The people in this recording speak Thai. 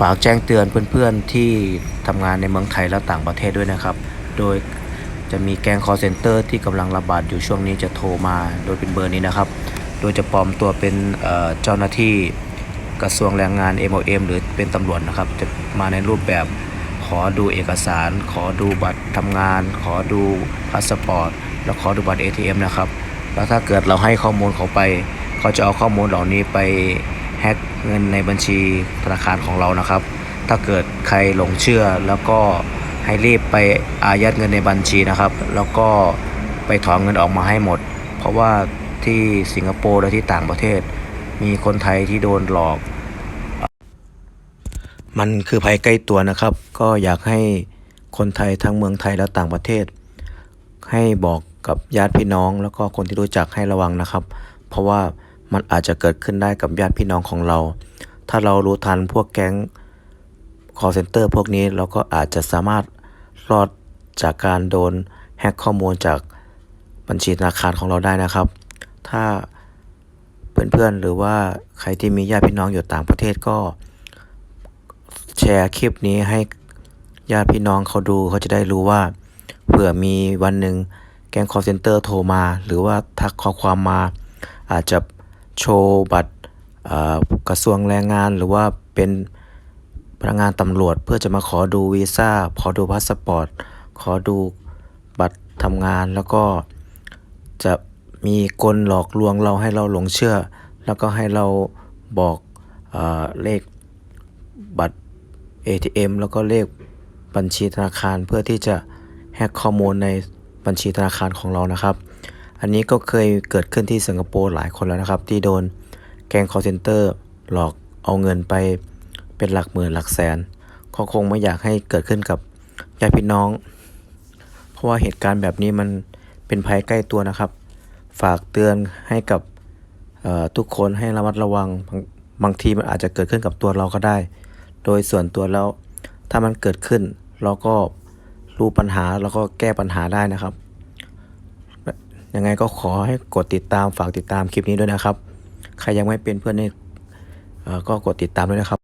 ฝากแจ้งเตือนเพื่อนๆที่ทำงานในเมืองไทยและต่างประเทศด้วยนะครับ โดยจะมีแก๊ง call center ที่กำลังระบาดอยู่ช่วงนี้จะโทรมาโดยเป็นเบอร์นี้นะครับ โดยจะปลอมตัวเป็นเอ่อเจ้าหน้าที่กระทรวงแรงงาน MOM หรือเป็นตำรวจนะครับ จะมาในรูปแบบขอดูเอกสาร ขอดูบัตรทำงาน ขอดูพาสปอร์ต แล้วขอดูบัตร ATM นะครับ แล้วถ้าเกิดเราให้ข้อมูลเขาไป เขาจะเอาข้อมูลเหล่านี้ไป แฮ็กเงินในบัญชีธนาคารของเรานะครับ ถ้าเกิดใครหลงเชื่อแล้วก็ให้รีบไปอายัดเงินในบัญชีนะครับ แล้วก็ไปถอนเงินออกมาให้หมด เพราะว่าที่สิงคโปร์และที่ต่างประเทศ มีคนไทยที่โดนหลอก มันคือภัยใกล้ตัวนะครับ ก็อยากให้คนไทยทั้งเมืองไทยและต่างประเทศ ให้บอกกับญาติพี่น้องแล้วก็คนที่รู้จักให้ระวังนะครับ เพราะว่า มันอาจจะเกิดขึ้นได้กับญาติพี่น้องของเรา ถ้าเรารู้ทันพวกแก๊ง call center พวกนี้เราก็อาจจะสามารถรอดจากการโดนแฮ็กข้อมูลจากบัญชีธนาคารของเราได้นะครับ ถ้าเพื่อนๆหรือว่าใครที่มีญาติพี่น้องอยู่ต่างประเทศก็ แชร์คลิปนี้ให้ญาติพี่น้องเขาดูเขาจะได้รู้ว่าเผื่อมีวันหนึ่งแก๊ง call center โทรมา หรือว่าทักข้อความมา อาจจะ โชว์บัตรกระทรวงแรงงาน หรือว่าเป็นพนักงานตำรวจ เพื่อจะมาขอดูวีซ่า ขอดูพาสปอร์ต ขอดูบัตรทำงาน แล้วก็จะมีกลหลอกลวงเราให้เราหลงเชื่อ แล้วก็ให้เราบอกเอเลขบัตร ATM แล้วก็เลขบัญชีธนาคารเพื่อที่จะแฮกข้อมูลในบัญชีธนาคารของเรานะครับ อันนี้ก็เคยเกิดขึ้นที่สิงคโปร์หลายคนแล้วนะครับ ที่โดนแก๊ง call center หลอกเอาเงินไปเป็นหลักหมื่นหลักแสนเขาคงไม่อยากให้เกิดขึ้นกับญาติพี่น้อง เพราะว่าเหตุการณ์แบบนี้มันเป็นภัยใกล้ตัวนะครับ ฝากเตือนให้กับทุกคนให้ระมัดระวังบางบางทีมันอาจจะเกิดขึ้นกับตัวเราก็ได้ โดยส่วนตัวแล้วถ้ามันเกิดขึ้น เราก็รู้ปัญหาแล้วก็แก้ปัญหาได้นะครับ ยังไงก็ขอให้กดติดตามฝากติดตามคลิปนี้ด้วยนะครับ ใครยังไม่เป็นเพื่อนนี่ก็กดติดตามด้วยนะครับ